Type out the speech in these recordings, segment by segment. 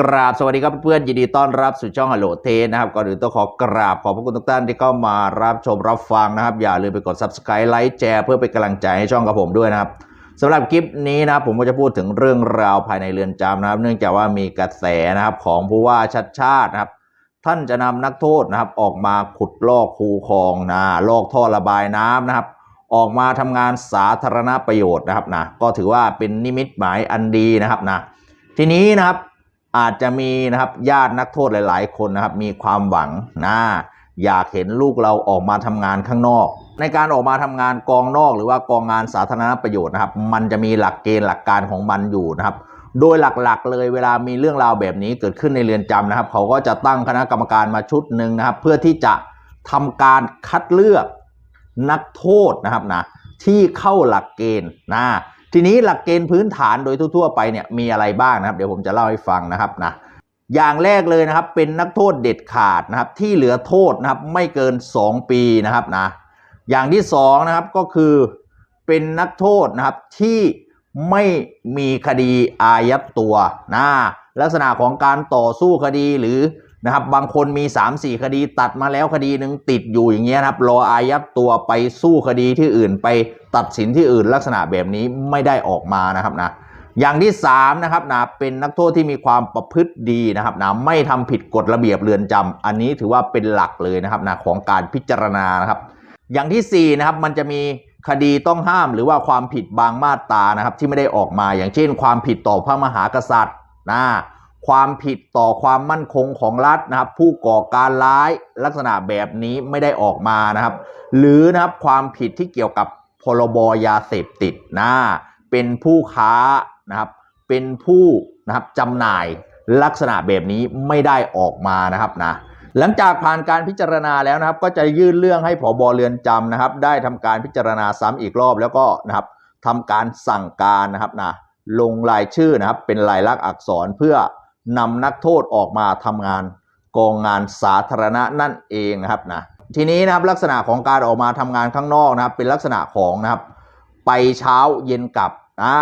กราบสวัสดีครับเพื่อนยินดีต้อนรับสู่ช่องฮัลโหลเทนะครับก่อนอื่นต้องขอกราบขอบพระคุณทุกท่านที่เข้ามารับชมรับฟังนะครับ อย่าลืมไปกด subscribe ไลค์แชร์เพื่อเป็นกำลังใจให้ช่องกับผมด้วยนะครับสำหรับคลิปนี้นะผมก็จะพูดถึงเรื่องราวภายในเรือนจำนะครับ เนื่องจากว่ามีกระแสนะครับของผู้ว่าชัดชาตินะครับ ท่านจะนำนักโทษนะครับ ออกมาขุดลอกคูคลองนะลอกท่อระบายน้ำนะครับ ออกมาทำงานสาธารณประโยชน์นะครับนะก็ถือว่าเป็นนิมิตหมายอันดีนะครับนะทีนี้นะครับ อาจจะมีนะครับญาตินักโทษหลาย ๆ คนนะครับมีความหวังนะอยากเห็นลูกเราออกมาทำงานข้างนอก ในการออกมาทำงานกองนอกหรือว่ากองงานสาธารณประโยชน์นะครับ มันจะมีหลักเกณฑ์หลักการของมันอยู่นะครับ โดยหลักๆ เลยเวลามีเรื่องราวแบบนี้เกิดขึ้นในเรือนจำนะครับ เขาก็จะตั้งคณะกรรมการมาชุดหนึ่งนะครับ เพื่อที่จะทำการคัดเลือกนักโทษนะครับนะที่เข้าหลักเกณฑ์นะ ทีนี้หลักเกณฑ์พื้นฐานโดยทั่วๆไปเนี่ยมีอะไรบ้างนะครับ เดี๋ยวผมจะเล่าให้ฟังนะครับนะอย่างแรกเลยนะครับเป็นนักโทษเด็ดขาดนะครับ ที่เหลือโทษนะครับไม่เกิน 2 ปีนะครับนะอย่างที่สองนะครับก็คือเป็นนักโทษนะครับที่ไม่มีคดีอายัดตัวนะลักษณะของการต่อสู้คดีหรือ นะครับบางคนมี 3-4 คดีตัดมาแล้วคดีหนึ่งติดอยู่อย่างเงี้ยครับรออายัดตัวไปสู้คดีที่อื่นไปตัดสินที่อื่นลักษณะแบบนี้ไม่ได้ออกมานะครับนะอย่างที่3นะครับนะเป็นนักโทษที่มีความประพฤติดีนะครับนะไม่ทำผิดกฎระเบียบเรือนจำอันนี้ถือว่าเป็นหลักเลยนะครับนะของการพิจารณานะครับ อย่างที่4นะครับมันจะมีคดีต้องห้ามหรือว่าความผิดบางมาตรานะครับที่ไม่ได้ออกมา อย่างเช่น ความผิดต่อพระมหากษัตริย์นะ ความผิดต่อความมั่นคงของรัฐนะครับ ผู้ก่อการร้ายลักษณะแบบนี้ไม่ได้ออกมานะครับ หรือนะครับความผิดที่เกี่ยวกับพรบยาเสพติดนะเป็นผู้ค้านะครับ เป็นผู้นะครับจำหน่ายลักษณะแบบนี้ไม่ได้ออกมานะครับนะหลังจากผ่านการพิจารณาแล้วนะครับ ก็จะยื่นเรื่องให้ผบเรือนจำนะครับ ได้ทำการพิจารณาซ้ำอีกรอบแล้วก็นะครับทำการสั่งการนะครับนะลงรายชื่อนะครับ เป็นลายลักษณ์อักษรเพื่อ นำนักโทษออกมาทำงานกองงานสาธารณะนั่นเองนะครับนะทีนี้นะครับลักษณะของการออกมาทำงานข้างนอกนะครับเป็นลักษณะของนะครับไปเช้าเย็นกลับอ่า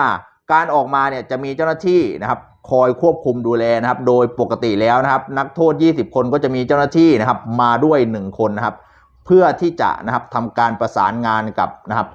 การออกมาเนี่ยจะมีเจ้าหน้าที่นะครับคอยควบคุมดูแลนะครับ โดยปกติแล้วนะครับ นักโทษ 20 คนก็จะมีเจ้าหน้าที่นะครับมาด้วย 1 คนนะครับ เพื่อที่จะนะครับทำการประสานงานกับนะครับ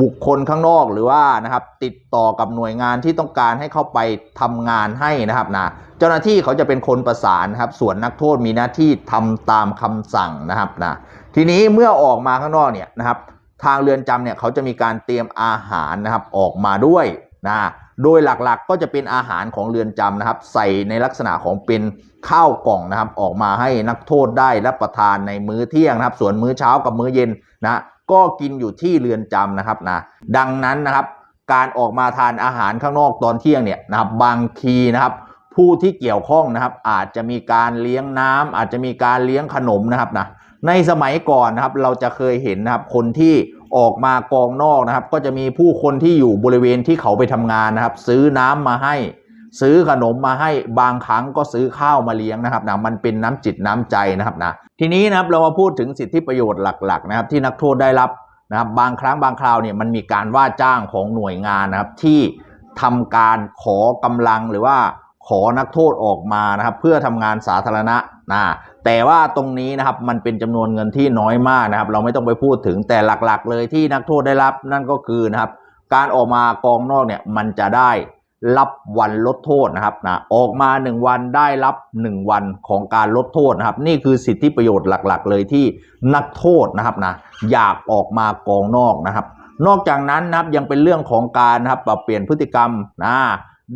บุคคลข้างนอกหรือว่านะครับติดต่อกับหน่วยงานที่ต้องการให้เข้าไปทำงานให้นะครับนะเจ้าหน้าที่เขาจะเป็นคนประสานนะครับ ส่วนนักโทษมีหน้าที่ทำตามคำสั่งนะครับนะทีนี้เมื่อออกมาข้างนอกเนี่ยนะครับ ทางเรือนจำเนี่ยเขาจะมีการเตรียมอาหารนะครับออกมาด้วยนะโดยหลักๆก็จะเป็นอาหารของเรือนจำนะครับ ใส่ในลักษณะของเป็นข้าวกล่องนะครับ ออกมาให้นักโทษได้รับประทานในมื้อเที่ยงนะครับ ส่วนมื้อเช้ากับมื้อเย็นนะ ก็กินอยู่ที่เรือนจำนะครับนะดังนั้นนะครับ การออกมาทานอาหารข้างนอกตอนเที่ยงเนี่ยนะครับบางทีนะครับผู้ที่เกี่ยวข้องนะครับ อาจจะมีการเลี้ยงน้ำอาจจะมีการเลี้ยงขนมนะครับนะในสมัยก่อนนะครับ เราจะเคยเห็นนะครับ คนที่ออกมากองนอกนะครับ ก็จะมีผู้คนที่อยู่บริเวณที่เขาไปทำงานนะครับ ซื้อน้ำมาให้ ซื้อขนมมาให้บางครั้งก็ซื้อข้าวมาเลี้ยงนะครับนะมันเป็นน้ำจิตน้ำใจนะครับนะทีนี้นะครับเรามาพูดถึงสิทธิประโยชน์หลักๆนะครับที่นักโทษได้รับนะครับบางครั้งบางคราวเนี่ยมันมีการว่าจ้างของหน่วยงานนะครับที่ทำการขอกำลังหรือว่าขอนักโทษออกมานะครับเพื่อทำงานสาธารณะนะแต่ว่าตรงนี้นะครับมันเป็นจำนวนเงินที่น้อยมากนะครับ เราไม่ต้องไปพูดถึงแต่หลักๆ เลยที่นักโทษได้รับนั่นก็คือนะครับการออกมากองนอกเนี่ยมันจะได้ รับวันลดโทษนะครับนะออกมา 1 วันได้รับ 1 วันของการลดโทษนะครับ นี่คือสิทธิประโยชน์หลักๆ เลยที่นักโทษนะครับนะอยากออกมากองนอกนะครับ นอกจากนั้นนะครับยังเป็นเรื่องของการนะครับปรับเปลี่ยนพฤติกรรมนะ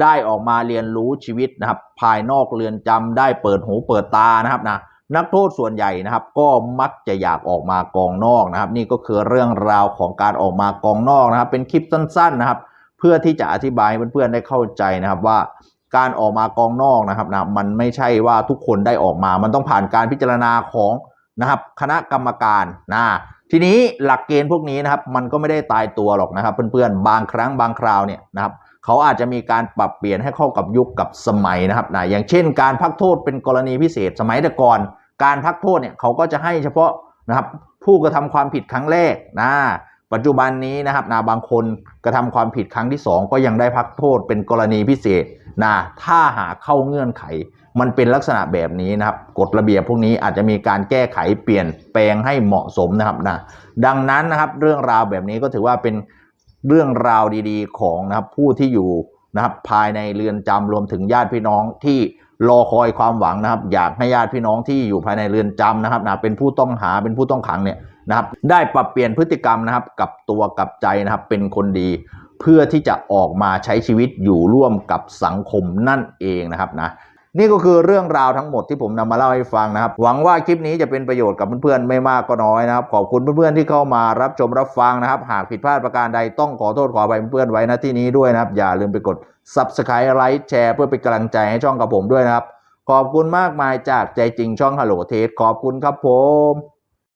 ได้ออกมาเรียนรู้ชีวิตนะครับ ภายนอกเรือนจำได้เปิดหูเปิดตานะครับนะนักโทษส่วนใหญ่นะครับ ก็มักจะอยากออกมากองนอกนะครับ นี่ก็คือเรื่องราวของการออกมากองนอกนะครับ เป็นคลิปสั้น ๆนะครับ เพื่อที่จะอธิบายเพื่อนๆได้เข้าใจนะครับว่าการออกมากองนอกนะครับนะมันไม่ใช่ว่าทุกคนได้ออกมา มันต้องผ่านการพิจารณาของนะครับคณะกรรมการนะทีนี้หลักเกณฑ์พวกนี้นะครับมันก็ไม่ได้ตายตัวหรอกนะครับ เพื่อนๆบางครั้งบางคราวเนี่ยนะครับเขาอาจจะมีการปรับเปลี่ยนให้เข้ากับยุคกับสมัยนะครับนะอย่างเช่น การพักโทษเป็นกรณีพิเศษสมัยแต่ก่อน การพักโทษเนี่ยเขาก็จะให้เฉพาะนะครับผู้กระทำความผิดครั้งแรกนะ ปัจจุบันนี้นะครับนะบางคนกระทำความผิดครั้งที่ 2 ก็ยังได้พักโทษเป็นกรณีพิเศษนะถ้าหาเข้าเงื่อนไข มันเป็นลักษณะแบบนี้นะครับกฎระเบียบพวกนี้อาจจะมีการแก้ไขเปลี่ยนแปลงให้เหมาะสมนะครับนะดังนั้นนะครับเรื่องราวแบบนี้ก็ถือว่าเป็นเรื่องราวดีๆ ของนะครับผู้ที่อยู่นะครับภายในเรือนจำรวมถึงญาติพี่น้องที่ รอคอยความหวังนะครับ อยากให้ญาติพี่น้องที่อยู่ภายในเรือนจำนะครับนะเป็นผู้ต้องหาเป็นผู้ต้องขังเนี่ยนะครับ ได้ปรับเปลี่ยนพฤติกรรมนะครับ กับตัวกับใจนะครับ เป็นคนดีเพื่อที่จะออกมาใช้ชีวิตอยู่ร่วมกับสังคมนั่นเองนะครับนะ นี่ก็คือเรื่องราวทั้งหมดที่ผมนำมาเล่าให้ฟังนะครับ หวังว่าคลิปนี้จะเป็นประโยชน์กับเพื่อนๆไม่มากก็น้อยนะครับ ขอบคุณเพื่อนๆที่เข้ามารับชมรับฟังนะครับ หากผิดพลาดประการใดต้องขอโทษขอไปเพื่อนๆไว้นะที่นี้ด้วยนะครับ อย่าลืมไปกด subscribe ไลค์แชร์เพื่อเป็นกำลังใจให้ช่องกับผมด้วยนะครับ ขอบคุณมากมายจากใจจริงช่องฮัลโหลเทสขอบคุณครับผม